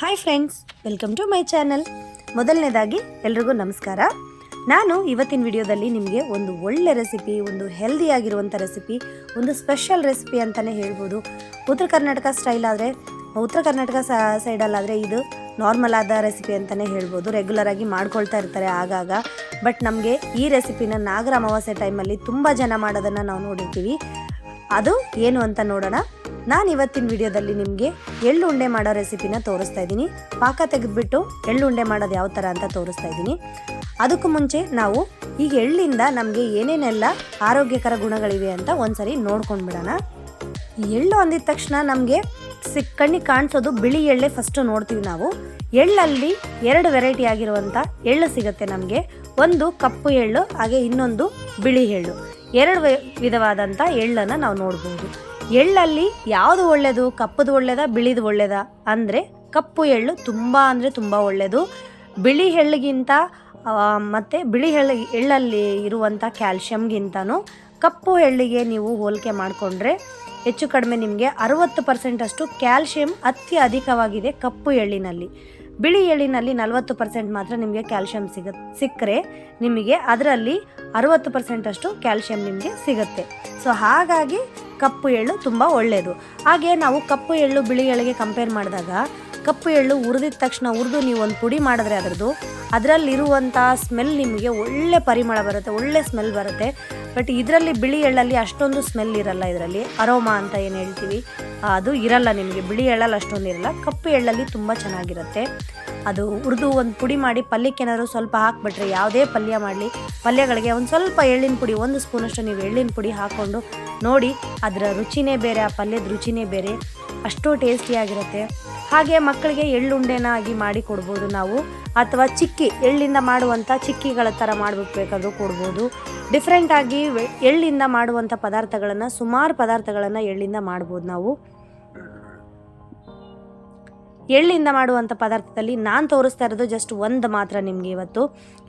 Hi friends welcome to my channel ಮೊದಲನೇದಾಗಿ ಎಲ್ರಿಗೂ ನಮಸ್ಕಾರ. ನಾನು ಇವತ್ತಿನ ವಿಡಿಯೋದಲ್ಲಿ ನಿಮಗೆ ಒಂದು ಒಳ್ಳೆ ರೆಸಿಪಿ ಒಂದು ಹೆಲ್ದಿ ಆಗಿರುವಂಥ ರೆಸಿಪಿ ಒಂದು ಸ್ಪೆಷಲ್ ರೆಸಿಪಿ ಅಂತಲೇ ಹೇಳ್ಬೋದು. ಉತ್ತರ ಕರ್ನಾಟಕ ಸ್ಟೈಲ್ ಆದರೆ, ಉತ್ತರ ಕರ್ನಾಟಕ ಸೈಡಲ್ಲಾದರೆ ಇದು ನಾರ್ಮಲ್ ಆದ ರೆಸಿಪಿ ಅಂತಲೇ ಹೇಳ್ಬೋದು. ರೆಗ್ಯುಲರ್ ಆಗಿ ಮಾಡ್ಕೊಳ್ತಾ ಇರ್ತಾರೆ ಆಗಾಗ. ಬಟ್ ನಮಗೆ ಈ ರೆಸಿಪಿನ ನಾಗರ ಅಮಾವಾಸ್ಯೆ ಟೈಮಲ್ಲಿ ತುಂಬ ಜನ ಮಾಡೋದನ್ನು ನಾವು ನೋಡಿರ್ತೀವಿ. ಅದು ಏನು ಅಂತ ನೋಡೋಣ. ನಾನು ಇವತ್ತಿನ ವಿಡಿಯೋದಲ್ಲಿ ನಿಮಗೆ ಎಳ್ಳು ಉಂಡೆ ಮಾಡೋ ರೆಸಿಪಿನ ತೋರಿಸ್ತಾ ಇದ್ದೀನಿ. ಪಾಕ ತೆಗೆದುಬಿಟ್ಟು ಎಳ್ಳು ಉಂಡೆ ಮಾಡೋದು ಯಾವ ಥರ ಅಂತ ತೋರಿಸ್ತಾ ಇದ್ದೀನಿ. ಅದಕ್ಕೂ ಮುಂಚೆ ನಾವು ಈಗ ಎಳ್ಳಿಂದ ನಮಗೆ ಏನೇನೆಲ್ಲ ಆರೋಗ್ಯಕರ ಗುಣಗಳಿವೆ ಅಂತ ಒಂದ್ಸರಿ ನೋಡ್ಕೊಂಡು ಬಿಡೋಣ. ಎಳ್ಳು ಅಂದಿದ ತಕ್ಷಣ ನಮಗೆ ಸಿಕ್, ಕಣ್ಣಿಗೆ ಕಾಣಿಸೋದು ಬಿಳಿ ಎಳ್ಳೆ ಫಸ್ಟು ನೋಡ್ತೀವಿ ನಾವು. ಎಳ್ಳಲ್ಲಿ ಎರಡು ವೆರೈಟಿ ಆಗಿರುವಂಥ ಎಳ್ಳು ಸಿಗುತ್ತೆ ನಮಗೆ. ಒಂದು ಕಪ್ಪು ಎಳ್ಳು, ಹಾಗೆ ಇನ್ನೊಂದು ಬಿಳಿ ಎಳ್ಳು. ಎರಡು ವಿಧವಾದಂಥ ಎಳ್ಳನ್ನು ನಾವು ನೋಡ್ಬೋದು. ಎಳ್ಳಲ್ಲಿ ಯಾವುದು ಒಳ್ಳೆಯದು ಕಪ್ಪದು ಒಳ್ಳೆಯದಾ ಬಿಳಿದು ಒಳ್ಳೆಯದಾ ಅಂದರೆ ಕಪ್ಪು ಎಳ್ಳು ತುಂಬ ಅಂದರೆ ತುಂಬ ಒಳ್ಳೆಯದು ಬಿಳಿ ಎಳ್ಳಿಗಿಂತ ಮತ್ತು ಬಿಳಿ ಎಳ್ಳು, ಎಳ್ಳಲ್ಲಿ ಇರುವಂಥ ಕ್ಯಾಲ್ಶಿಯಮ್ಗಿಂತನೂ ಕಪ್ಪು ಎಳ್ಳಿಗೆ ನೀವು ಹೋಲಿಕೆ ಮಾಡಿಕೊಂಡ್ರೆ ಹೆಚ್ಚು ಕಡಿಮೆ ನಿಮಗೆ ಅರುವತ್ತು ಪರ್ಸೆಂಟಷ್ಟು ಕ್ಯಾಲ್ಶಿಯಂ ಅತಿ ಅಧಿಕವಾಗಿದೆ ಕಪ್ಪು ಎಳ್ಳಿನಲ್ಲಿ. ಬಿಳಿ ಎಳ್ಳಿನಲ್ಲಿ ನಲವತ್ತು ಪರ್ಸೆಂಟ್ ಮಾತ್ರ ನಿಮಗೆ ಕ್ಯಾಲ್ಶಿಯಂ ಸಿಗ, ಸಿಕ್ಕರೆ ನಿಮಗೆ ಅದರಲ್ಲಿ ಅರುವತ್ತು ಪರ್ಸೆಂಟಷ್ಟು ಕ್ಯಾಲ್ಶಿಯಂ ನಿಮಗೆ ಸಿಗುತ್ತೆ. ಸೊ ಹಾಗಾಗಿ ಕಪ್ಪು ಎಳ್ಳು ತುಂಬ ಒಳ್ಳೆಯದು ಹಾಗೆ ನಾವು ಕಪ್ಪು ಎಳ್ಳು ಬಿಳಿ ಎಳ್ಳಿಗೆ ಕಂಪೇರ್ ಮಾಡಿದಾಗ ಕಪ್ಪು ಎಳ್ಳು ಹುರಿದಿದ ತಕ್ಷಣ ಹುರಿದು ನೀವು ಒಂದು ಪುಡಿ ಮಾಡಿದ್ರೆ ಅದರದ್ದು ಅದರಲ್ಲಿರುವಂಥ ಸ್ಮೆಲ್ ನಿಮಗೆ ಒಳ್ಳೆ ಪರಿಮಳ ಬರುತ್ತೆ, ಒಳ್ಳೆ ಸ್ಮೆಲ್ ಬರುತ್ತೆ. ಬಟ್ ಇದರಲ್ಲಿ ಬಿಳಿ ಎಳ್ಳಲ್ಲಿ ಅಷ್ಟೊಂದು ಸ್ಮೆಲ್ ಇರಲ್ಲ ಇದರಲ್ಲಿ. ಅರೋಮಾ ಅಂತ ಏನು ಹೇಳ್ತೀವಿ? ಅದು ಇರಲ್ಲ ನಿಮಗೆ. ಬಿಳಿ ಎಳ್ಳಲ್ಲಿ ಅಷ್ಟೊಂದು ಇರಲ್ಲ. ಕಪ್ಪು ಎಳ್ಳಲ್ಲಿ ತುಂಬ ಚೆನ್ನಾಗಿರುತ್ತೆ. ಅದು ಉರಿದು ಒಂದು ಪುಡಿ ಮಾಡಿ ಪಲ್ಯಕ್ಕೇನಾದ್ರು ಸ್ವಲ್ಪ ಹಾಕ್ಬಿಟ್ರೆ ಯಾವುದೇ ಪಲ್ಯ ಮಾಡಲಿ. ಪಲ್ಯಗಳಿಗೆ ಒಂದು ಸ್ವಲ್ಪ ಎಳ್ಳಿನ ಪುಡಿ, ಒಂದು ಸ್ಪೂನಷ್ಟು ನೀವು ಎಳ್ಳಿನ ಪುಡಿ ಹಾಕ್ಕೊಂಡು ನೋಡಿ ಅದರ ರುಚಿನೇ ಬೇರೆ, ಆ ಪಲ್ಯದ ರುಚಿನೇ ಬೇರೆ, ಅಷ್ಟು ಟೇಸ್ಟಿಯಾಗಿರುತ್ತೆ ಹಾಗೆ ಮಕ್ಕಳಿಗೆ ಎಳ್ಳುಂಡೆನ ಆಗಿ ಮಾಡಿ ಕೊಡ್ಬೋದು ನಾವು, ಅಥವಾ ಚಿಕ್ಕಿ, ಎಳ್ಳಿಂದ ಮಾಡುವಂಥ ಚಿಕ್ಕಿಗಳ ಥರ ಮಾಡ್ಬಿಟ್ಟು ಬೇಕಾದರೂ ಕೊಡ್ಬೋದು ಡಿಫ್ರೆಂಟಾಗಿ ಎಳ್ಳಿಂದ ಮಾಡುವಂಥ ಪದಾರ್ಥಗಳನ್ನು, ಸುಮಾರು ಪದಾರ್ಥಗಳನ್ನು ಎಳ್ಳಿಂದ ಮಾಡ್ಬೋದು ನಾವು. ಎಳ್ಳಿಂದ ಮಾಡುವಂಥ ಪದಾರ್ಥದಲ್ಲಿ ನಾನು ತೋರಿಸ್ತಾ ಇರೋದು ಜಸ್ಟ್ ಒಂದು ಮಾತ್ರ ನಿಮಗೆ ಇವತ್ತು.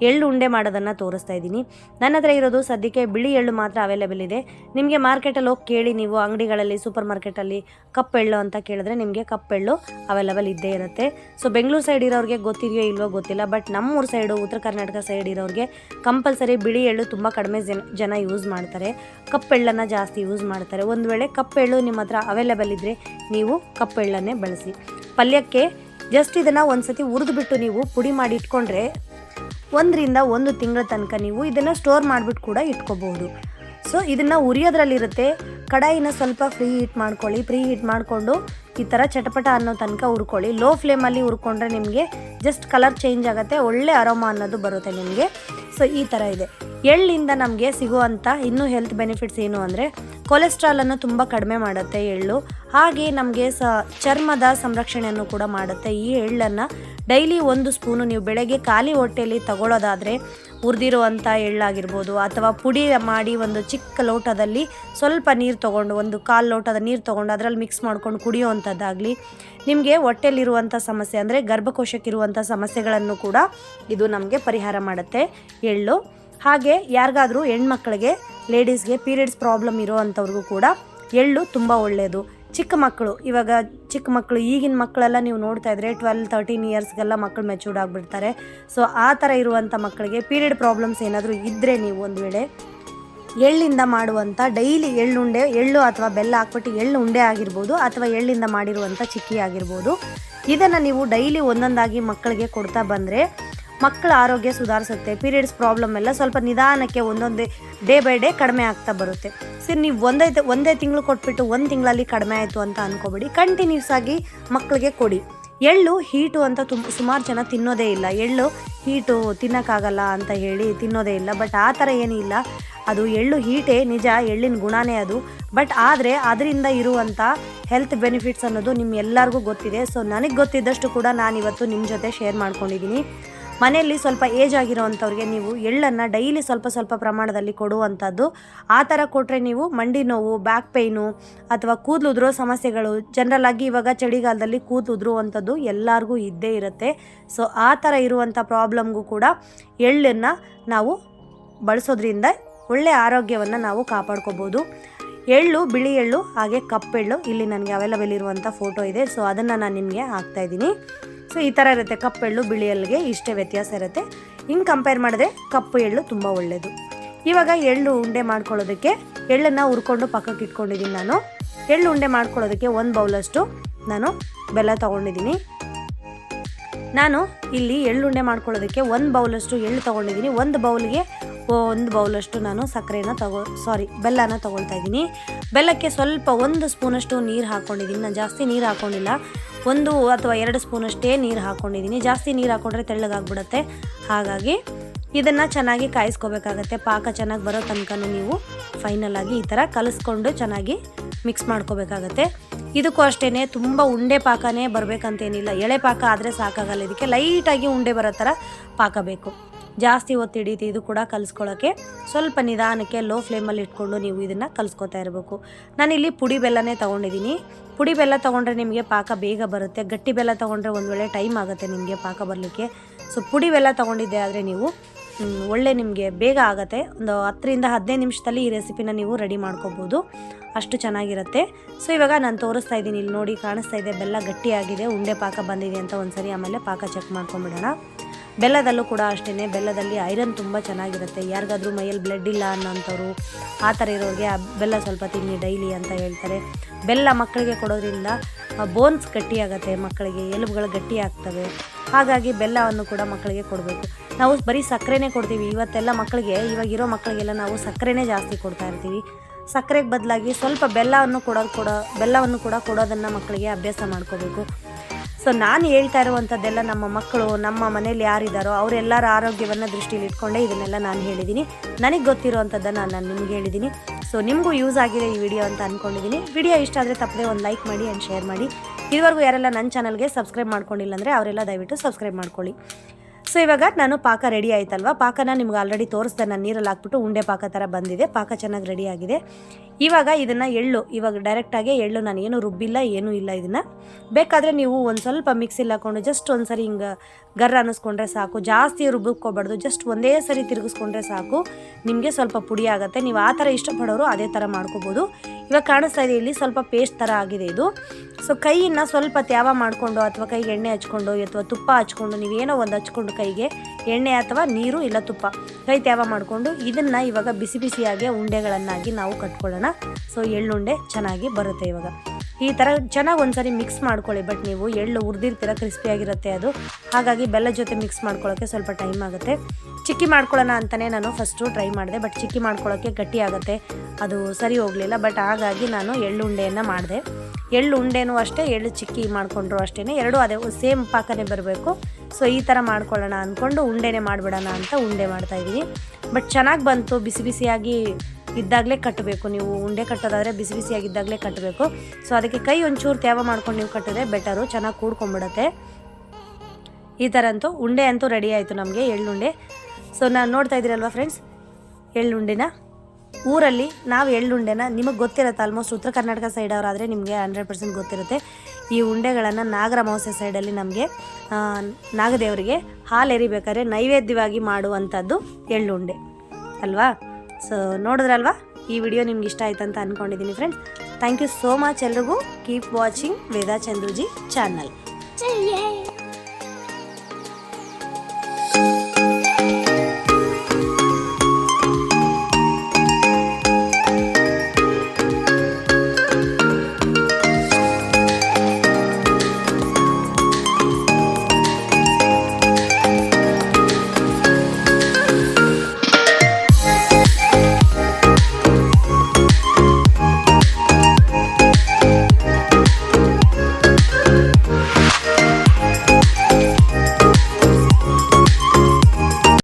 ಎಳ್ಳು ಉಂಡೆ ಮಾಡೋದನ್ನು ತೋರಿಸ್ತಾ ಇದ್ದೀನಿ. ನನ್ನ ಹತ್ರ ಇರೋದು ಸದ್ಯಕ್ಕೆ ಬಿಳಿ ಎಳ್ಳು ಮಾತ್ರ ಅವೈಲೇಬಲ್ ಇದೆ. ನಿಮಗೆ ಮಾರ್ಕೆಟಲ್ಲಿ ಹೋಗಿ ಕೇಳಿ ನೀವು ಅಂಗಡಿಗಳಲ್ಲಿ ಸೂಪರ್ ಮಾರ್ಕೆಟಲ್ಲಿ ಕಪ್ಪೆಳ್ಳು ಅಂತ ಕೇಳಿದ್ರೆ ನಿಮಗೆ ಕಪ್ಪೆಳ್ಳು ಅವೈಲೇಬಲ್ ಇದ್ದೇ ಇರುತ್ತೆ. ಸೊ ಬೆಂಗಳೂರು ಸೈಡ್ ಇರೋರಿಗೆ ಗೊತ್ತಿದೆಯೋ ಇಲ್ವೋ ಗೊತ್ತಿಲ್ಲ ಬಟ್ ನಮ್ಮೂರು ಸೈಡು ಉತ್ತರ ಕರ್ನಾಟಕ ಸೈಡ್ ಇರೋರಿಗೆ ಕಂಪಲ್ಸರಿ ಬಿಳಿ ಎಳ್ಳು ತುಂಬ ಕಡಿಮೆ ಜನ ಜನ ಯೂಸ್ ಮಾಡ್ತಾರೆ. ಕಪ್ಪೆಳ್ಳನ್ನು ಜಾಸ್ತಿ ಯೂಸ್ ಮಾಡ್ತಾರೆ. ಒಂದು ವೇಳೆ ಕಪ್ಪೆಳ್ಳು ನಿಮ್ಮ ಹತ್ರ ಅವೈಲೇಬಲ್ ಇದ್ದರೆ ನೀವು ಕಪ್ಪೆಳ್ಳನ್ನೇ ಬಳಸಿ. ಪಲ್ಯಕ್ಕೆ ಜಸ್ಟ್ ಇದನ್ನು ಒಂದ್ಸತಿ ಹುರಿದ್ಬಿಟ್ಟು ನೀವು ಪುಡಿ ಮಾಡಿ ಇಟ್ಕೊಂಡ್ರೆ ಒಂದರಿಂದ ಒಂದು ತಿಂಗಳ ತನಕ ನೀವು ಇದನ್ನು ಸ್ಟೋರ್ ಮಾಡಿಬಿಟ್ಟು ಕೂಡ ಇಟ್ಕೋಬಹುದು. ಸೊ, ಇದನ್ನು ಉರಿಯೋದ್ರಲ್ಲಿರುತ್ತೆ ಕಡಾಯಿನ ಸ್ವಲ್ಪ ಫ್ರೀ ಹೀಟ್ ಮಾಡ್ಕೊಳ್ಳಿ, ಫ್ರೀ ಹೀಟ್ ಮಾಡಿಕೊಂಡು ಈ ಥರ ಚಟಪಟ ಅನ್ನೋ ತನಕ ಹುರ್ಕೊಳ್ಳಿ. ಲೋ ಫ್ಲೇಮಲ್ಲಿ ಹುರ್ಕೊಂಡ್ರೆ ನಿಮಗೆ ಜಸ್ಟ್ ಕಲರ್ ಚೇಂಜ್ ಆಗುತ್ತೆ, ಒಳ್ಳೆ ಅರೋಮಾ ಅನ್ನೋದು ಬರುತ್ತೆ ನಿಮಗೆ. ಸೊ, ಈ ಥರ ಇದೆ. ಎಳ್ಳಿಂದ ನಮಗೆ ಸಿಗುವಂಥ ಇನ್ನೂ ಹೆಲ್ತ್ ಬೆನಿಫಿಟ್ಸ್ ಏನು ಅಂದರೆ ಕೊಲೆಸ್ಟ್ರಾಲನ್ನು ತುಂಬ ಕಡಿಮೆ ಮಾಡುತ್ತೆ ಎಳ್ಳು. ಹಾಗೆ ನಮಗೆ ಸ, ಚರ್ಮದ ಸಂರಕ್ಷಣೆಯನ್ನು ಕೂಡ ಮಾಡುತ್ತೆ. ಈ ಎಳ್ಳನ್ನು ಡೈಲಿ ಒಂದು ಸ್ಪೂನು ನೀವು ಬೆಳಗ್ಗೆ ಖಾಲಿ ಹೊಟ್ಟೆಯಲ್ಲಿ ತಗೊಳ್ಳೋದಾದರೆ ಉರಿದಿರುವಂಥ ಎಳ್ಳಾಗಿರ್ಬೋದು ಅಥವಾ ಪುಡಿ ಮಾಡಿ ಒಂದು ಚಿಕ್ಕ ಲೋಟದಲ್ಲಿ ಸ್ವಲ್ಪ ನೀರು ತೊಗೊಂಡು ಒಂದು ಕಾಲು ಲೋಟದ ನೀರು ತೊಗೊಂಡು ಅದರಲ್ಲಿ ಮಿಕ್ಸ್ ಮಾಡ್ಕೊಂಡು ಕುಡಿಯುವಂಥದ್ದಾಗಲಿ ನಿಮಗೆ ಹೊಟ್ಟೆಯಲ್ಲಿರುವಂಥ ಸಮಸ್ಯೆ ಅಂದರೆ ಗರ್ಭಕೋಶಕ್ಕಿರುವಂಥ ಸಮಸ್ಯೆಗಳನ್ನು ಕೂಡ ಇದು ನಮಗೆ ಪರಿಹಾರ ಮಾಡುತ್ತೆ ಎಳ್ಳು. ಹಾಗೆ ಯಾರಿಗಾದರೂ ಹೆಣ್ಮಕ್ಳಿಗೆ ಲೇಡೀಸ್ಗೆ ಪೀರಿಯಡ್ಸ್ ಪ್ರಾಬ್ಲಮ್ ಇರೋ ಅಂಥವ್ರಿಗೂ ಕೂಡ ಎಳ್ಳು ತುಂಬ ಒಳ್ಳೆಯದು ಚಿಕ್ಕ ಮಕ್ಕಳು, ಇವಾಗ ಚಿಕ್ಕ ಮಕ್ಕಳು, ಈಗಿನ ಮಕ್ಕಳೆಲ್ಲ ನೀವು ನೋಡ್ತಾ ಇದ್ರೆ ಟ್ವೆಲ್ ತರ್ಟೀನ್ ಇಯರ್ಸ್ಗೆಲ್ಲ ಮಕ್ಕಳು ಮೆಚೂರ್ಡ್ ಆಗಿಬಿಡ್ತಾರೆ. ಸೊ, ಆ ಥರ ಇರುವಂಥ ಮಕ್ಕಳಿಗೆ ಪೀರಿಯಡ್ ಪ್ರಾಬ್ಲಮ್ಸ್ ಏನಾದರೂ ಇದ್ದರೆ ನೀವು ಒಂದು ವೇಳೆ ಎಳ್ಳಿಂದ ಮಾಡುವಂಥ ಡೈಲಿ ಎಳ್ಳುಂಡೆ, ಎಳ್ಳು ಅಥವಾ ಬೆಲ್ಲ ಹಾಕ್ಬಿಟ್ಟು ಎಳ್ಳು ಉಂಡೆ ಆಗಿರ್ಬೋದು ಅಥವಾ ಎಳ್ಳಿಂದ ಮಾಡಿರುವಂಥ ಚಿಕ್ಕಿ ಆಗಿರ್ಬೋದು. ಇದನ್ನು ನೀವು ಡೈಲಿ ಒಂದೊಂದಾಗಿ ಮಕ್ಕಳಿಗೆ ಕೊಡ್ತಾ ಬಂದರೆ ಮಕ್ಕಳ ಆರೋಗ್ಯ ಸುಧಾರಿಸುತ್ತೆ ಪೀರಿಯಡ್ಸ್ ಪ್ರಾಬ್ಲಮ್ ಎಲ್ಲ ಸ್ವಲ್ಪ ನಿಧಾನಕ್ಕೆ ಒಂದೊಂದೇ ಡೇ ಬೈ ಡೇ ಕಡಿಮೆ ಆಗ್ತಾ ಬರುತ್ತೆ. ಸರಿ, ನೀವು ಒಂದೇ ಒಂದೇ ತಿಂಗಳು ಕೊಟ್ಬಿಟ್ಟು ಒಂದು ತಿಂಗಳಲ್ಲಿ ಕಡಿಮೆ ಆಯಿತು ಅಂತ ಅಂದ್ಕೋಬೇಡಿ ಕಂಟಿನ್ಯೂಸ್ ಆಗಿ ಮಕ್ಕಳಿಗೆ ಕೊಡಿ. ಎಳ್ಳು ಹೀಟು ಅಂತ ತುಂಬ ಸುಮಾರು ಜನ ತಿನ್ನೋದೇ ಇಲ್ಲ. ಎಳ್ಳು ಹೀಟು ತಿನ್ನೋಕ್ಕಾಗಲ್ಲ ಅಂತ ಹೇಳಿ ತಿನ್ನೋದೇ ಇಲ್ಲ. ಬಟ್ ಆ ಥರ ಇಲ್ಲ. ಅದು ಎಳ್ಳು ಹೀಟೇ ನಿಜ, ಎಳ್ಳಿನ ಗುಣನೇ ಅದು. ಬಟ್ ಆದರೆ ಅದರಿಂದ ಇರುವಂಥ ಹೆಲ್ತ್ ಬೆನಿಫಿಟ್ಸ್ ಅನ್ನೋದು ನಿಮ್ಮ ಎಲ್ಲರಿಗೂ ಗೊತ್ತಿದೆ. ಸೊ ನನಗೆ ಗೊತ್ತಿದ್ದಷ್ಟು ಕೂಡ ನಾನಿವತ್ತು ನಿಮ್ಮ ಜೊತೆ ಶೇರ್ ಮಾಡ್ಕೊಂಡಿದ್ದೀನಿ. ಮನೆಯಲ್ಲಿ ಸ್ವಲ್ಪ ಏಜ್ ಆಗಿರೋವಂಥವ್ರಿಗೆ ನೀವು ಎಳ್ಳನ್ನು ಡೈಲಿ ಸ್ವಲ್ಪ ಸ್ವಲ್ಪ ಪ್ರಮಾಣದಲ್ಲಿ ಕೊಡುವಂಥದ್ದು. ಆ ಥರ ಕೊಟ್ಟರೆ ನೀವು ಮಂಡಿ ನೋವು ಬ್ಯಾಕ್ ಪೈನು ಅಥವಾ ಕೂದಲು ಉದುರೋ ಸಮಸ್ಯೆಗಳು ಜನರಲ್ ಆಗಿ ಇವಾಗ ಚಳಿಗಾಲದಲ್ಲಿ ಕೂದಲು ಉದುರುವಂಥದ್ದು ಎಲ್ಲರಿಗೂ ಇದ್ದೇ ಇರುತ್ತೆ. ಸೊ ಆ ಥರ ಇರುವಂಥ ಪ್ರಾಬ್ಲಮ್ಗೂ ಕೂಡ ಎಳ್ಳನ್ನು ನಾವು ಬಳಸೋದ್ರಿಂದ ಒಳ್ಳೆಯ ಆರೋಗ್ಯವನ್ನು ನಾವು ಕಾಪಾಡ್ಕೋಬೋದು. ಎಳ್ಳು, ಬಿಳಿ ಎಳ್ಳು, ಹಾಗೆ ಕಪ್ಪೆಳ್ಳು ಇಲ್ಲಿ ನನಗೆ ಅವೈಲಬಲ್ ಇರುವಂಥ ಫೋಟೋ ಇದೆ. ಸೊ ಅದನ್ನು ನಾನು ನಿಮಗೆ ಹಾಕ್ತಾ ಇದ್ದೀನಿ. ಸೊ ಈ ಥರ ಇರುತ್ತೆ ಕಪ್ಪೆಳ್ಳು ಬಿಳಿ ಎಳ್ಳಿಗೆ ಇಷ್ಟೇ ವ್ಯತ್ಯಾಸ ಇರುತ್ತೆ. ಹಿಂಗೆ ಕಂಪೇರ್ ಮಾಡಿದ್ರೆ ಕಪ್ಪು ಎಳ್ಳು ತುಂಬ ಒಳ್ಳೆಯದು ಇವಾಗ ಎಳ್ಳು ಉಂಡೆ ಮಾಡ್ಕೊಳ್ಳೋದಕ್ಕೆ ಎಳ್ಳನ್ನು ಹುರ್ಕೊಂಡು ಪಕ್ಕಕ್ಕೆ ಇಟ್ಕೊಂಡಿದ್ದೀನಿ ನಾನು. ಎಳ್ಳು ಉಂಡೆ ಮಾಡ್ಕೊಳ್ಳೋದಕ್ಕೆ ಒಂದು ಬೌಲಷ್ಟು ನಾನು ಬೆಲ್ಲ ತೊಗೊಂಡಿದ್ದೀನಿ. ನಾನು ಇಲ್ಲಿ ಎಳ್ಳುಂಡೆ ಮಾಡ್ಕೊಳ್ಳೋದಕ್ಕೆ ಒಂದು ಬೌಲಷ್ಟು ಎಳ್ಳು ತೊಗೊಂಡಿದ್ದೀನಿ. ಒಂದು ಬೌಲ್ಗೆ ಒಂದು ಬೌಲಷ್ಟು ನಾನು ಸಕ್ಕರೆನ ತಗೋ ಸಾರಿ ಬೆಲ್ಲನ ತೊಗೊಳ್ತಾ ಇದ್ದೀನಿ. ಬೆಲ್ಲಕ್ಕೆ ಸ್ವಲ್ಪ ಒಂದು ಸ್ಪೂನಷ್ಟು ನೀರು ಹಾಕ್ಕೊಂಡಿದ್ದೀನಿ ನಾನು ಜಾಸ್ತಿ ನೀರು ಹಾಕ್ಕೊಂಡಿಲ್ಲ ಒಂದು ಅಥವಾ ಎರಡು ಸ್ಪೂನಷ್ಟೇ ನೀರು ಹಾಕ್ಕೊಂಡಿದ್ದೀನಿ ಜಾಸ್ತಿ ನೀರು ಹಾಕ್ಕೊಂಡ್ರೆ ತೆಳ್ಳಗಾಗ್ಬಿಡುತ್ತೆ. ಹಾಗಾಗಿ ಇದನ್ನು ಚೆನ್ನಾಗಿ ಕಾಯಿಸ್ಕೋಬೇಕಾಗತ್ತೆ. ಪಾಕ ಚೆನ್ನಾಗಿ ಬರೋ ತನಕನೂ ನೀವು ಫೈನಲ್ ಆಗಿ ಈ ಥರ ಕಲಿಸ್ಕೊಂಡು ಚೆನ್ನಾಗಿ ಮಿಕ್ಸ್ ಮಾಡ್ಕೋಬೇಕಾಗತ್ತೆ. ಇದಕ್ಕೂ ಅಷ್ಟೇ ತುಂಬ ಉಂಡೆ ಪಾಕನೇ ಬರಬೇಕಂತೇನಿಲ್ಲ. ಎಳೆ ಪಾಕ ಆದರೆ ಸಾಕಾಗಲ್ಲ. ಇದಕ್ಕೆ ಲೈಟಾಗಿ ಉಂಡೆ ಬರೋ ಥರ ಪಾಕ ಬೇಕು. ಜಾಸ್ತಿ ಹೊತ್ತು ಹಿಡಿಯುತ್ತೆ ಇದು ಕೂಡ ಕಲಿಸ್ಕೊಳ್ಳೋಕ್ಕೆ ಸ್ವಲ್ಪ ನಿಧಾನಕ್ಕೆ ಲೋ ಫ್ಲೇಮಲ್ಲಿ ಇಟ್ಕೊಂಡು ನೀವು ಇದನ್ನು ಕಲಿಸ್ಕೊತಾ ಇರಬೇಕು. ನಾನಿಲ್ಲಿ ಪುಡಿ ಬೆಲ್ಲನೇ ತೊಗೊಂಡಿದ್ದೀನಿ. ಪುಡಿ ಬೆಲ್ಲ ತೊಗೊಂಡ್ರೆ ನಿಮಗೆ ಪಾಕ ಬೇಗ ಬರುತ್ತೆ. ಗಟ್ಟಿ ಬೆಲ್ಲ ತೊಗೊಂಡ್ರೆ ಒಂದು ವೇಳೆ ಟೈಮ್ ಆಗುತ್ತೆ ನಿಮಗೆ ಪಾಕ ಬರಲಿಕ್ಕೆ. ಸೊ ಪುಡಿ ಬೆಲ್ಲ ತೊಗೊಂಡಿದ್ದೆ ಆದರೆ ನೀವು ಒಳ್ಳೆ ನಿಮಗೆ ಬೇಗ ಆಗುತ್ತೆ. ಒಂದು ಹತ್ತರಿಂದ ಹದಿನೈದು ನಿಮಿಷದಲ್ಲಿ ಈ ರೆಸಿಪಿನ ನೀವು ರೆಡಿ ಮಾಡ್ಕೋಬೋದು. ಅಷ್ಟು ಚೆನ್ನಾಗಿರುತ್ತೆ. ಸೊ ಇವಾಗ ನಾನು ತೋರಿಸ್ತಾ ಇದ್ದೀನಿ. ಇಲ್ಲಿ ನೋಡಿ ಕಾಣಿಸ್ತಾ ಇದೆ. ಬೆಲ್ಲ ಗಟ್ಟಿಯಾಗಿದೆ, ಉಂಡೆ ಪಾಕ ಬಂದಿದೆ ಅಂತ ಒಂದ್ಸರಿ ಆಮೇಲೆ ಪಾಕ ಚೆಕ್ ಮಾಡ್ಕೊಂಬಿಡೋಣ ಬೆಲ್ಲದಲ್ಲೂ ಕೂಡ ಅಷ್ಟೇ ಬೆಲ್ಲದಲ್ಲಿ ಐರನ್ ತುಂಬ ಚೆನ್ನಾಗಿರುತ್ತೆ. ಯಾರಿಗಾದ್ರೂ ಮೈಯಲ್ಲಿ ಬ್ಲಡ್ ಇಲ್ಲ ಅನ್ನೋಂಥವ್ರು, ಆ ಥರ ಇರೋರಿಗೆ ಬೆಲ್ಲ ಸ್ವಲ್ಪ ತಿನ್ನಿ ಡೈಲಿ ಅಂತ ಹೇಳ್ತಾರೆ. ಬೆಲ್ಲ ಮಕ್ಕಳಿಗೆ ಕೊಡೋದ್ರಿಂದ ಬೋನ್ಸ್ ಗಟ್ಟಿಯಾಗತ್ತೆ ಮಕ್ಕಳಿಗೆ, ಎಲುಬುಗಳು ಗಟ್ಟಿ ಆಗ್ತವೆ. ಹಾಗಾಗಿ ಬೆಲ್ಲವನ್ನು ಕೂಡ ಮಕ್ಕಳಿಗೆ ಕೊಡಬೇಕು. ನಾವು ಬರೀ ಸಕ್ಕರೆನೇ ಕೊಡ್ತೀವಿ. ಇವತ್ತೆಲ್ಲ ಮಕ್ಕಳಿಗೆ, ಇವಾಗಿರೋ ಮಕ್ಕಳಿಗೆಲ್ಲ ನಾವು ಸಕ್ಕರೆನೇ ಜಾಸ್ತಿ ಕೊಡ್ತಾ ಇರ್ತೀವಿ. ಸಕ್ಕರೆಗೆ ಬದಲಾಗಿ ಸ್ವಲ್ಪ ಬೆಲ್ಲವನ್ನು ಕೊಡೋದು ಕೊಡೋ, ಬೆಲ್ಲವನ್ನು ಕೂಡ ಕೊಡೋದನ್ನು ಮಕ್ಕಳಿಗೆ ಅಭ್ಯಾಸ ಮಾಡ್ಕೋಬೇಕು. ಸೊ ನಾನು ಹೇಳ್ತಾ ಇರುವಂಥದ್ದೆಲ್ಲ ನಮ್ಮ ಮಕ್ಕಳು, ನಮ್ಮ ಮನೇಲಿ ಯಾರಿದ್ದಾರೋ ಅವರೆಲ್ಲರ ಆರೋಗ್ಯವನ್ನು ದೃಷ್ಟಿಯಲ್ಲಿ ಇಟ್ಕೊಂಡೇ ಇದನ್ನೆಲ್ಲ ನಾನು ಹೇಳಿದ್ದೀನಿ ನನಗೆ ಗೊತ್ತಿರೋವಂಥದ್ದನ್ನು ನಾನು ನಿಮ್ಗೆ ಹೇಳಿದ್ದೀನಿ ಸೊ ನಿಮಗೂ ಯೂಸ್ ಆಗಿದೆ ಈ ವಿಡಿಯೋ ಅಂತ ಅಂದ್ಕೊಂಡಿದ್ದೀನಿ ವಿಡಿಯೋ ಇಷ್ಟ ಆದರೆ ತಪ್ಪದೆ ಒಂದು ಲೈಕ್ ಮಾಡಿ ಆ್ಯಂಡ್ ಶೇರ್ ಮಾಡಿ. ಇದುವರೆಗೂ ಯಾರೆಲ್ಲ ನನ್ನ ಚಾನಲ್ಗೆ ಸಬ್ಸ್ಕ್ರೈಬ್ ಮಾಡ್ಕೊಂಡಿಲ್ಲ ಅಂದರೆ ಅವರೆಲ್ಲ ದಯವಿಟ್ಟು ಸಬ್ಸ್ಕ್ರೈಬ್ ಮಾಡ್ಕೊಳ್ಳಿ. ಸೊ ಇವಾಗ ನಾನು ಪಾಕ ರೆಡಿ ಆಯ್ತಲ್ವಾ? ಪಾಕನ ನಿಮ್ಗೆ ಆಲ್ರೆಡಿ ತೋರಿಸ್ದೆ. ನಾನು ನೀರಲ್ಲಿ ಹಾಕ್ಬಿಟ್ಟು ಉಂಡೆ ಪಾಕ ಥರ ಬಂದಿದೆ. ಪಾಕ ಚೆನ್ನಾಗಿ ರೆಡಿ ಆಗಿದೆ. ಇವಾಗ ಇದನ್ನು ಎಳ್ಳು, ಇವಾಗ ಡೈರೆಕ್ಟಾಗಿ ಎಳ್ಳು ನಾನು ಏನು ರುಬ್ಬಿಲ್ಲ, ಏನೂ ಇಲ್ಲ ಇದನ್ನು. ಬೇಕಾದರೆ ನೀವು ಒಂದು ಸ್ವಲ್ಪ ಮಿಕ್ಸಿಲಿ ಹಾಕ್ಕೊಂಡು ಜಸ್ಟ್ ಒಂದು ಸರಿ ಹಿಂಗೆ ಗರ್ರ ಅನ್ನಿಸ್ಕೊಂಡ್ರೆ ಸಾಕು, ಜಾಸ್ತಿ ರುಬ್ಬಿಕೋಬಾರ್ದು ಜಸ್ಟ್ ಒಂದೇ ಸರಿ ತಿರುಗಿಸ್ಕೊಂಡ್ರೆ ಸಾಕು, ನಿಮಗೆ ಸ್ವಲ್ಪ ಪುಡಿ ಆಗುತ್ತೆ. ನೀವು ಆ ಥರ ಇಷ್ಟಪಡೋರು ಅದೇ ಥರ ಮಾಡ್ಕೋಬೋದು. ಇವಾಗ ಕಾಣಿಸ್ತಾ ಇದೆ ಇಲ್ಲಿ ಸ್ವಲ್ಪ ಪೇಸ್ಟ್ ಥರ ಆಗಿದೆ ಇದು. ಸೊ ಕೈಯನ್ನು ಸ್ವಲ್ಪ ತ್ಯಾವ ಮಾಡಿಕೊಂಡು ಅಥವಾ ಕೈಗೆ ಎಣ್ಣೆ ಹಚ್ಕೊಂಡು ಅಥವಾ ತುಪ್ಪ ಹಚ್ಕೊಂಡು ನೀವೇನೋ ಒಂದು ಹಚ್ಕೊಂಡು ಕೈಗೆ ಎಣ್ಣೆ ಅಥವಾ ನೀರು ಇಲ್ಲ ತುಪ್ಪ, ಕೈ ತ್ಯಾವ ಮಾಡಿಕೊಂಡು ಇದನ್ನು ಇವಾಗ ಬಿಸಿ ಬಿಸಿಯಾಗಿ ಉಂಡೆಗಳನ್ನಾಗಿ ನಾವು ಕಟ್ಕೊಳ್ಳೋಣ. ಸೊ ಎಳ್ಳುಂಡೆ ಚೆನ್ನಾಗಿ ಬರುತ್ತೆ ಇವಾಗ. ಈ ಥರ ಚೆನ್ನಾಗಿ ಒಂದ್ಸರಿ ಮಿಕ್ಸ್ ಮಾಡ್ಕೊಳ್ಳಿ ಬಟ್ ನೀವು ಎಳ್ಳು ಹುರಿದಿರ್ತೀರ ಕ್ರಿಸ್ಪಿಯಾಗಿರುತ್ತೆ ಅದು. ಹಾಗಾಗಿ ಬೆಲ್ಲ ಜೊತೆ ಮಿಕ್ಸ್ ಮಾಡ್ಕೊಳ್ಳೋಕ್ಕೆ ಸ್ವಲ್ಪ ಟೈಮ್ ಆಗುತ್ತೆ. ಚಿಕ್ಕಿ ಮಾಡ್ಕೊಳ್ಳೋಣ ಅಂತಲೇ ನಾನು ಫಸ್ಟು ಟ್ರೈ ಮಾಡಿದೆ ಬಟ್ ಚಿಕ್ಕಿ ಮಾಡ್ಕೊಳ್ಳೋಕ್ಕೆ ಗಟ್ಟಿ ಆಗುತ್ತೆ. ಅದು ಸರಿ ಹೋಗಲಿಲ್ಲ ಬಟ್ ಹಾಗಾಗಿ ನಾನು ಎಳ್ಳು ಉಂಡೆಯನ್ನು ಮಾಡಿದೆ. ಎಳ್ಳು ಉಂಡೆನೂ ಅಷ್ಟೇ, ಎಳ್ಳು ಚಿಕ್ಕಿ ಮಾಡಿಕೊಂಡ್ರು ಅಷ್ಟೇ ಎರಡೂ ಅದೇ ಸೇಮ್ ಪಾಕನೇ ಬರಬೇಕು. ಸೊ ಈ ಥರ ಮಾಡ್ಕೊಳ್ಳೋಣ ಅಂದ್ಕೊಂಡು ಉಂಡೆನೇ ಮಾಡಿಬಿಡೋಣ ಅಂತ ಉಂಡೆ ಮಾಡ್ತಾಯಿದ್ದೀನಿ ಬಟ್ ಚೆನ್ನಾಗಿ ಬಂತು, ಬಿಸಿ ಬಿಸಿಯಾಗಿ ಇದ್ದಾಗಲೇ ಕಟ್ಟಬೇಕು. ನೀವು ಉಂಡೆ ಕಟ್ಟೋದಾದರೆ ಬಿಸಿ ಬಿಸಿಯಾಗಿದ್ದಾಗಲೇ ಕಟ್ಟಬೇಕು. ಸೊ ಅದಕ್ಕೆ ಕೈ ಒಂಚೂರು ತ್ಯಾವ ಮಾಡ್ಕೊಂಡು ನೀವು ಕಟ್ಟಿದ್ರೆ ಬೆಟರು ಚೆನ್ನಾಗಿ ಕೂಡ್ಕೊಂಡ್ಬಿಡತ್ತೆ. ಈ ಥರ ಅಂತೂ ಉಂಡೆ ಅಂತೂ ರೆಡಿ ಆಯಿತು ನಮಗೆ, ಎಳ್ಳುಂಡೆ. ಸೊ ನಾನು ನೋಡ್ತಾ ಇದ್ದೀರಲ್ವ ಫ್ರೆಂಡ್ಸ್ ಎಳ್ಳುಂಡೆನ? ಊರಲ್ಲಿ ನಾವು ಎಳ್ಳುಂಡೆನ ನಿಮಗೆ ಗೊತ್ತಿರುತ್ತೆ ಆಲ್ಮೋಸ್ಟ್ ಉತ್ತರ ಕರ್ನಾಟಕ ಸೈಡ್ ಅವರಾದರೆ ನಿಮಗೆ ಹಂಡ್ರೆಡ್ ಪರ್ಸೆಂಟ್ ಗೊತ್ತಿರುತ್ತೆ. ಈ ಉಂಡೆಗಳನ್ನು ನಾಗರ ಅಮಾವಾಸ್ಯೆ ಸೈಡಲ್ಲಿ ನಮಗೆ ನಾಗದೇವರಿಗೆ ಹಾಲು ಎರಿಬೇಕಾದ್ರೆ ನೈವೇದ್ಯವಾಗಿ ಮಾಡುವಂಥದ್ದು ಎಳ್ಳುಂಡೆ. ಅಲ್ವಾ? ಸೊ ನೋಡಿದ್ರಲ್ವಾ? ಈ ವಿಡಿಯೋ ನಿಮ್ಗೆ ಇಷ್ಟ ಆಯ್ತು ಅಂತ ಅಂದ್ಕೊಂಡಿದ್ದೀನಿ friends thank you so much ಎಲ್ರಿಗೂ keep watching Veda Chandruji channel